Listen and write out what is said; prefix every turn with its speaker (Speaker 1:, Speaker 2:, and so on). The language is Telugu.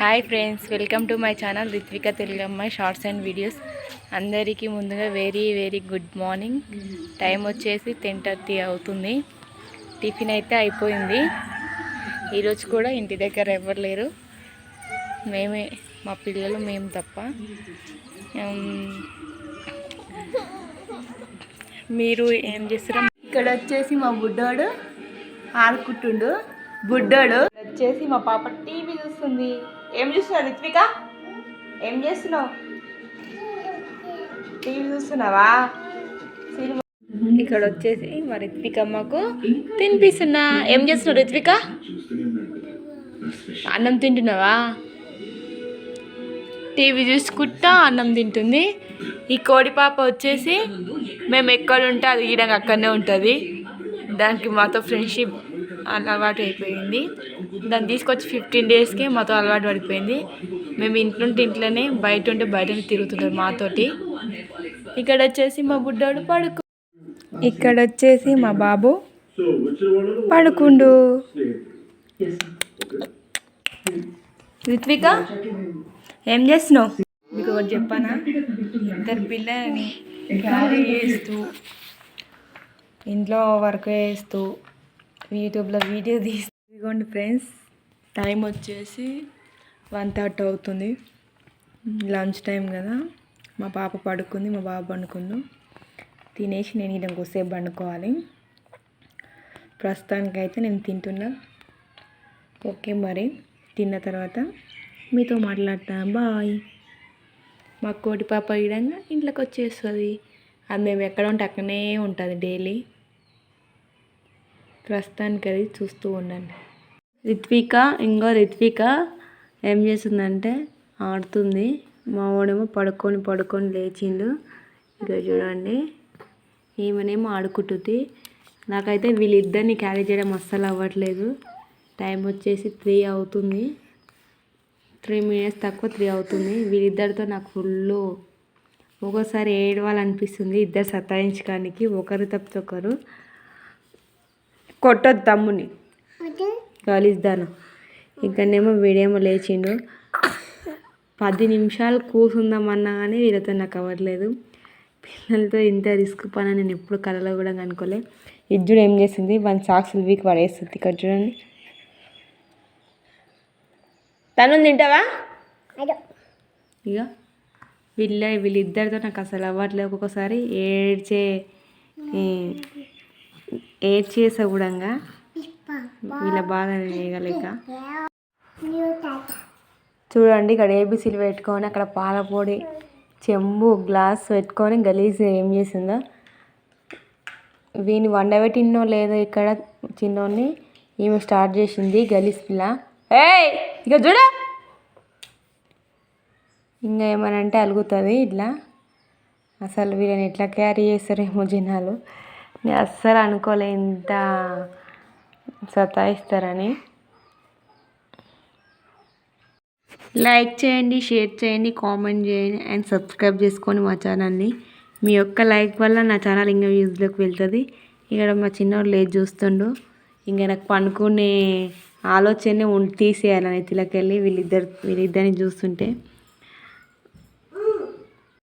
Speaker 1: Hi friends welcome to my channel Ritvika Telugu అమ్మాయి షార్ట్స్ అండ్ వీడియోస్. అందరికీ ముందుగా very very good morning. Time వచ్చేసి టెన్ థర్టీ అవుతుంది. టిఫిన్ అయితే అయిపోయింది. ఈరోజు కూడా ఇంటి దగ్గర ఎవరు లేరు. మేమే మా పిల్లలు మేము తప్ప. మీరు ఏం చేస్తారా ఇక్కడ వచ్చేసి మా బుడ్డోడు ఆడుకుంటుండు. బుడ్డోడు. వచ్చేసి మా పాప టీవీ చూస్తుంది. ఏం చూస్తున్నావు రిత్విక? ఏం చేస్తున్నావు? టీవీ చూస్తున్నావా? సినిమా ఇక్కడ వచ్చేసి మా రిత్వికమ్మకు తినిపిస్తున్నా. ఏం చేస్తున్నావు రిత్విక? అన్నం తింటున్నావా? టీవీ చూసుకుంటా అన్నం తింటుంది. ఈ కోడి పాప వచ్చేసి మేము ఎక్కడ ఉంటే అది ఈడంగా అక్కడనే ఉంటుంది. దానికి మాతో ఫ్రెండ్షిప్ అలవాటు అయిపోయింది. దాన్ని తీసుకొచ్చి ఫిఫ్టీన్ డేస్కే మాతో అలవాటు పడిపోయింది. మేము ఇంట్లోంటే ఇంట్లోనే బయట ఉంటే బయటనే తిరుగుతుంటారు మాతోటి. ఇక్కడ వచ్చేసి మా బుడ్డోడు పడుకు ఇక్కడ వచ్చేసి మా బాబు పడుకుండు. రిత్విక ఏం చేస్తున్నావు? మీకు ఒకటి చెప్పానా? ఇద్దరు పిల్లలని క్యారీ చేస్తూ ఇంట్లో వర్క్ చేస్తూ యూట్యూబ్లో వీడియో తీసి ఇదిగోండి ఫ్రెండ్స్ టైం వచ్చేసి వన్ థర్టీ అవుతుంది. లంచ్ టైం కదా. మా పాప పడుకుంది మా బాబు పండుకుండు. తినేసి నేను ఇలా కొద్దిసేపు పండుకోవాలి. ప్రస్తుతానికైతే నేను తింటున్నా. ఓకే మరి తిన్న తర్వాత మీతో మాట్లాడతా బాయ్. మా కోటి పాప ఇడంగా ఇంట్లోకి వచ్చేస్తుంది. అది మేము ఎక్కడ ఉంటే అక్కడనే ఉంటుంది డైలీ. ప్రస్తుతానికి అది చూస్తూ ఉండండి. రిత్విక ఇంకో రిత్విక ఏం చేస్తుందంటే ఆడుతుంది. మా వాడేమో పడుకొని పడుకొని లేచిండు. ఇక చూడండి. ఈమెనేమో ఆడుకుంటుంది. నాకైతే వీళ్ళిద్దరిని క్యారీ చేయడం అస్సలు అవ్వట్లేదు. టైం వచ్చేసి త్రీ అవుతుంది. త్రీ మినిట్స్ తక్కువ త్రీ అవుతుంది. వీళ్ళిద్దరితో నాకు ఫుల్ ఒక్కోసారి ఏడవాలనిపిస్తుంది. ఇద్దరు సతాయించడానికి ఒకరు తప్పితే ఒకరు. కొట్టొద్దు తమ్ముని. గలీజ్దాను ఇక్కడనేమో వీడేమో లేచిండు. పది నిమిషాలు కూర్చుందామన్నా కానీ వీళ్ళతో నాకు అవ్వట్లేదు. పిల్లలతో ఇంత రిస్క్ పని నేను ఎప్పుడు కలలో కూడా అనుకోలే ఇజ్జుడు ఏం చేసింది వన్ సాక్స్ వీక్ పడేస్తుంది. ఇక్కడ చూడండి. తను తింటావా? ఇక వీళ్ళ వీళ్ళిద్దరితో నాకు అసలు అవ్వట్లేదు ఒక్కొక్కసారి. ఏడ్చే ఈ, ఏడ్చేసా కూడా వీళ్ళ బాధ వేయగలేక చూడండి ఇక్కడ ఏబీసీలు పెట్టుకొని అక్కడ పాలపొడి చెంబు గ్లాస్ పెట్టుకొని గలీజ్ ఏం చేసిందో. వీని వండబెట్టినో లేదో ఇక్కడ చిన్నోని ఈమె స్టార్ట్ చేసింది గలీజ్ పిల్ల. ఏయ్ ఇక చూడ. ఇంకా ఏమనంటే అలుగుతుంది ఇట్లా. అసలు వీళ్ళని ఎట్లా క్యారీ చేస్తారేమో జనాలు. అస్సలు అనుకోలే ఇంత సతాయిస్తారని. లైక్ చేయండి షేర్ చేయండి కామెంట్ చేయండి అండ్ సబ్స్క్రైబ్ చేసుకొని మా ఛానల్ని. మీ యొక్క లైక్ వల్ల నా ఛానల్ ఇంకా వ్యూస్లోకి వెళ్తుంది. ఇక్కడ మా చిన్నోడు లేచి చూస్తుండు. ఇంకా నాకు పనుకునే ఆలోచనే ఉం- తీసేయాలని తిలకెళ్ళి వీళ్ళిద్దరు వీళ్ళిద్దరిని చూస్తుంటే.